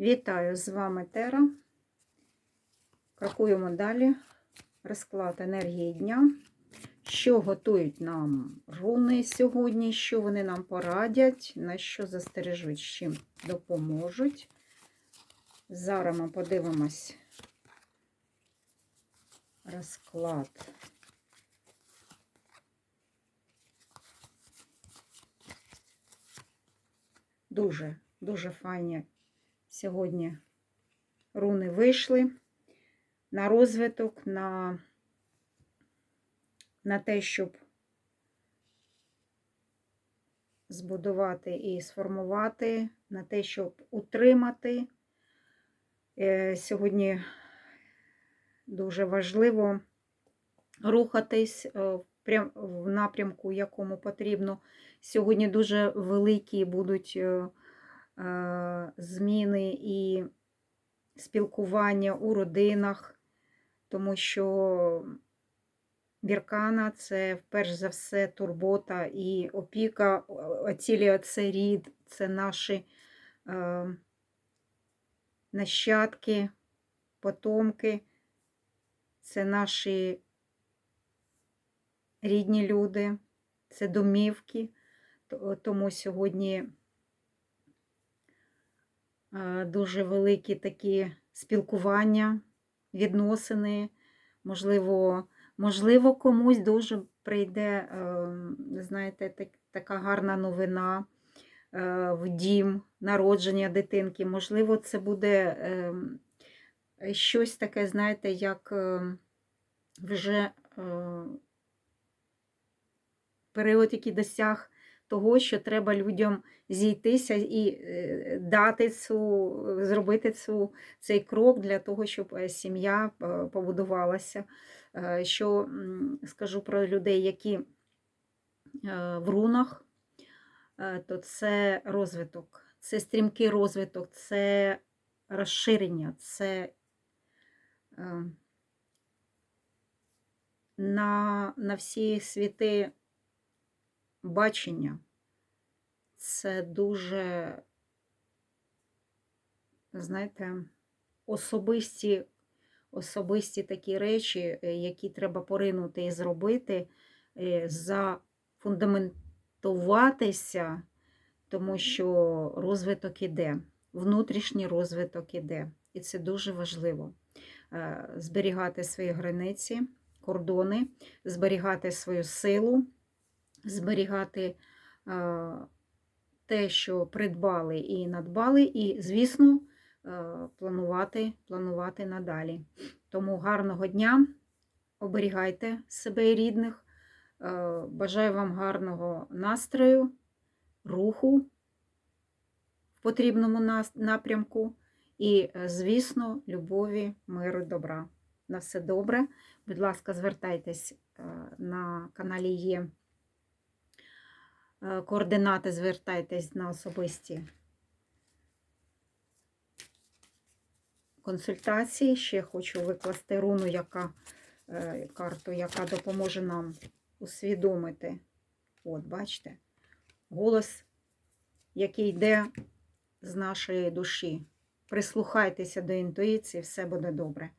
Вітаю з вами Тера. Крокуємо далі. Розклад енергії дня. Що готують нам руни сьогодні, що вони нам порадять, на що застережуть, з чим допоможуть. Зараз ми подивимось розклад. Дуже, дуже файні сьогодні руни вийшли на розвиток, на, на те, щоб збудувати і сформувати, на те, щоб утримати. Е, Сьогодні дуже важливо рухатись е, в напрямку, якому потрібно. Сьогодні дуже великі будуть е, зміни і спілкування у родинах, тому що Віркана це перш за все турбота і опіка, оцілює це рід, це наші е, нащадки, потомки, це наші рідні люди, це домівки. Тому сьогодні е, дуже великі такі спілкування, відносини. Можливо, можливо, комусь дуже прийде, е, знаєте, так, така гарна новина е, в дім народження дитинки. Можливо, це буде е, щось таке, знаєте, як е, вже е, період, який досяг того, що треба людям зійтися і е, дати цю, зробити цю, цей крок для того, щоб е, сім'я е, побудувалася. Що скажу про людей, які в рунах, то це розвиток, це стрімкий розвиток, це розширення, це на, на всі світи бачення. Це дуже, знаєте, особисті, особисті такі речі, е, які треба поринути і зробити, е, зафундаментуватися, тому що розвиток іде, внутрішній розвиток іде. І це дуже важливо. Е, Зберігати свої границі, кордони, зберігати свою силу, зберігати е, те, що придбали і надбали, і, звісно, е, планувати, планувати надалі. Тому гарного дня, оберігайте себе і рідних. Е, Бажаю вам гарного настрою, руху в потрібному напрямку і, звісно, любові, миру, добра. На все добре. Будь ласка, звертайтесь на каналі є координати, звертайтесь на особисті консультації. Ще хочу викласти руну, яка е, карту, яка допоможе нам усвідомити. От, бачите, голос, який йде з нашої душі. Прислухайтеся до інтуїції, все буде добре.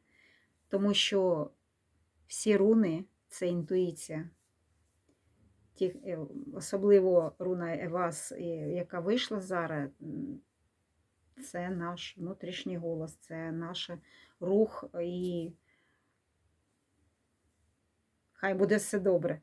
Тому що всі руни це інтуїція. Ті, е, особливо руна Евас, яка вийшла зараз, це наш внутрішній голос, це наш рух і хай буде все добре.